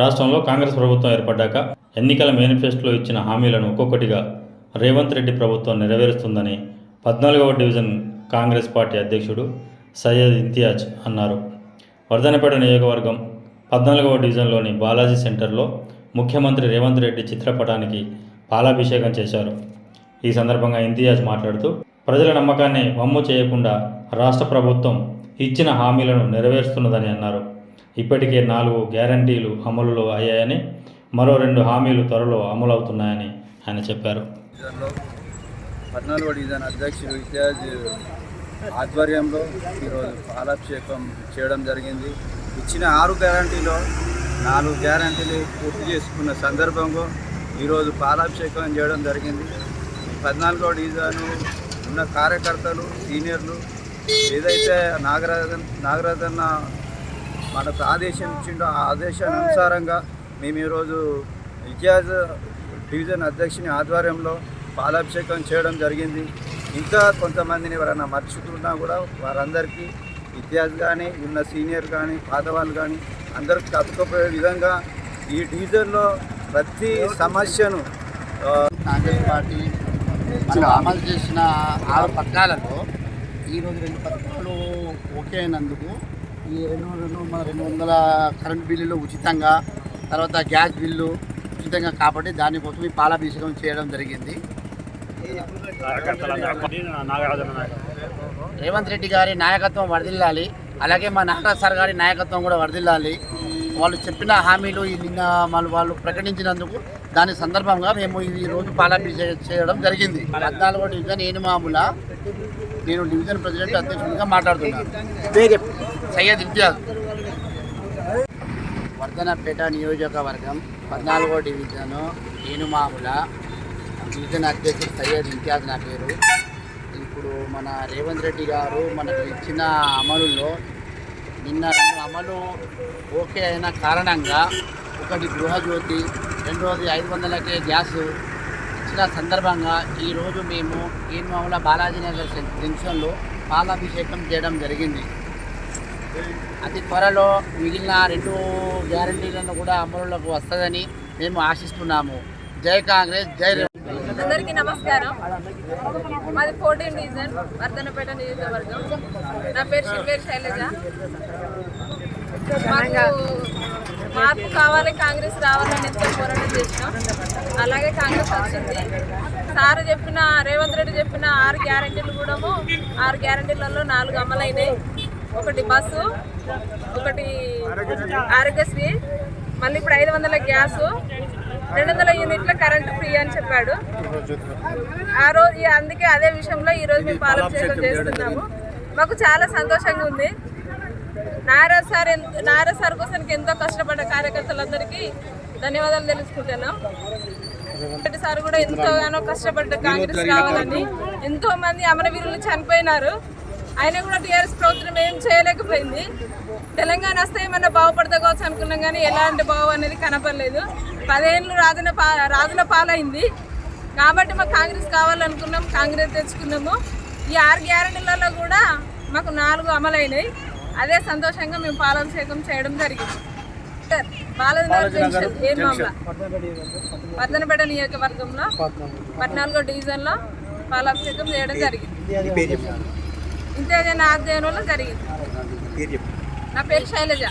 రాష్ట్రంలో కాంగ్రెస్ ప్రభుత్వం ఏర్పడ్డాక ఎన్నికల మేనిఫెస్టోలో ఇచ్చిన హామీలను ఒక్కొక్కటిగా రేవంత్ రెడ్డి ప్రభుత్వం నెరవేరుస్తుందని పద్నాలుగవ డివిజన్ కాంగ్రెస్ పార్టీ అధ్యక్షుడు సయ్యద్ ఇంతియాజ్ అన్నారు. వర్ధనపేట నియోజకవర్గం పద్నాలుగవ డివిజన్లోని బాలాజీ సెంటర్లో ముఖ్యమంత్రి రేవంత్ రెడ్డి చిత్రపటానికి పాలాభిషేకం చేశారు. ఈ సందర్భంగా ఇంతియాజ్ మాట్లాడుతూ ప్రజల నమ్మకాన్ని వమ్ము చేయకుండా రాష్ట్ర ప్రభుత్వం ఇచ్చిన హామీలను నెరవేరుస్తున్నదని అన్నారు. ఇప్పటికే నాలుగు గ్యారంటీలు అమలులో అయ్యాయని మరో రెండు హామీలు త్వరలో అమలవుతున్నాయని ఆయన చెప్పారు. పద్నాలుగో డివిజన్ అధ్యక్షుడు ఇతిహాజ్ ఆధ్వర్యంలో ఈరోజు పాలాభిషేకం చేయడం జరిగింది. ఇచ్చిన ఆరు గ్యారంటీలో నాలుగు గ్యారంటీలు పూర్తి చేసుకున్న సందర్భంలో ఈరోజు పాలాభిషేకం చేయడం జరిగింది. పద్నాలుగో డివిజన్ ఉన్న కార్యకర్తలు సీనియర్లు ఏదైతే నాగరాజన్ నాగరాజన్న మనకు ఆదేశం ఇచ్చిండో. ఆ ఆదేశానుసారంగా మేము ఈరోజు ఇతిహాజ్ డివిజన్ అధ్యక్షుని ఆధ్వర్యంలో పాలాభిషేకం చేయడం జరిగింది. ఇంకా కొంతమందిని ఎవరైనా మర్చిపోతున్నా కూడా వారందరికీ ఇతిహాస్ కానీ ఉన్న సీనియర్ కానీ పాతవాళ్ళు కానీ అందరికి కప్పుకోపోయే విధంగా ఈ డివిజన్లో ప్రతి సమస్యను కాంగ్రెస్ పార్టీ అమలు చేసిన ఆరు పథకాలలో ఈరోజు రెండు పథకాలు ఓకే అయినందుకు ఈ రెండు రెండు మన రెండు వందల కరెంట్ బిల్లులు ఉచితంగా తర్వాత గ్యాస్ బిల్లు ఉచితంగా కాబట్టి దానికోసం ఈ పాలాభిషేకం చేయడం జరిగింది. రేవంత్ రెడ్డి గారి నాయకత్వం వరదిల్లాలి అలాగే మా నాగరాజ్ సార్ గారి నాయకత్వం కూడా వరదిల్లాలి వాళ్ళు చెప్పిన హామీలు నిన్న వాళ్ళు వాళ్ళు ప్రకటించినందుకు దాని సందర్భంగా మేము ఈ రోజు పాలాభిషేకం చేయడం జరిగింది. పద్నాలుగో డివిజన్ ఏను మామూల నేను డివిజన్ ప్రెసిడెంట్ అధ్యక్షుడిగా మాట్లాడుతున్నాను. సయ్యద్ ఇంతియాజ్ వర్ధనపేట నియోజకవర్గం పద్నాలుగో డివిజన్ ఏనుమాముల డివిజన్ అధ్యక్షుడు సయ్యద్ ఇంతియాజ్ నా పేరు. ఇప్పుడు మన రేవంత్ రెడ్డి గారు మనకు ఇచ్చిన అమలులో నిన్న రెండు అమలు ఓకే అయిన కారణంగా ఒకటి గృహజ్యోతి రెండోది ఐదు వందలకే గ్యాస్ ఇచ్చిన సందర్భంగా ఈరోజు మేము ఏనుమాముల బాలాజీ నగర్ జంక్షన్లో పాలాభిషేకం చేయడం జరిగింది. అతి త్వరలో మిగిలిన రెండు గ్యారంటీలను కూడా అమలులోకి వస్తుందని మేము ఆశిస్తున్నాము. జై కాంగ్రెస్ జై అందరికీ నమస్కారం. మాది ఫోర్టీన్ డివిజన్ వర్ధనపేట నియోజకవర్గం. నా పేరు శివేర్ శైలజ. మాకు మార్పు కావాలి కాంగ్రెస్ రావాలని ఎంతో పోరాటం చేసినాం. అలాగే కాంగ్రెస్ వచ్చింది. సార్ చెప్పిన రేవంత్ రెడ్డి చెప్పిన ఆరు గ్యారంటీలు కూడా ఆరు గ్యారంటీలలో నాలుగు అమలైనాయి. ఒకటి బస్సు ఒకటి ఆరోగ్యశ్రీ మళ్ళీ ఇప్పుడు ఐదు వందల గ్యాసు రెండు వందల యూనిట్ల కరెంట్ ఫ్రీ అని చెప్పాడు. ఆ రోజు అందుకే అదే విషయంలో ఈ రోజు మేము పాలాభిషేకం చేస్తున్నాము. మాకు చాలా సంతోషంగా ఉంది. నారా సార్ నారా సార్ కోసం ఎంతో కష్టపడ్డ కార్యకర్తలందరికీ ధన్యవాదాలు తెలుసుకుంటున్నాం. రెడ్డి సార్ కూడా ఎంతోగానో కష్టపడ్డ కాంగ్రెస్ రావాలని ఎంతో మంది అమరవీరులు చనిపోయినారు. ఆయన కూడా టీఆర్ఎస్ ప్రభుత్వం ఏం చేయలేకపోయింది. తెలంగాణ వస్తే ఏమన్నా బాగుపడతా కావచ్చు అనుకున్నాం కానీ ఎలాంటి బాగు అనేది కనపడలేదు. పదేళ్ళు రాజున పా రాజుల పాలైంది. కాబట్టి మాకు కాంగ్రెస్ కావాలనుకున్నాం కాంగ్రెస్ తెచ్చుకున్నాము. ఈ ఆరు గ్యారెంటీలలో కూడా మాకు నాలుగు అమలైనాయి. అదే సంతోషంగా మేము పాలాభిషేకం చేయడం జరిగింది. బాలనగర్ జంక్షన్ ఏం మామూలు వర్ధనపేట నియోజకవర్గంలో పద్నాలుగో. డివిజన్లో పాలాభిషేకం చేయడం జరిగింది. ఇంతే నా ఆధ్వర్యంలో జరిగింది. నా పేరు శైలజ.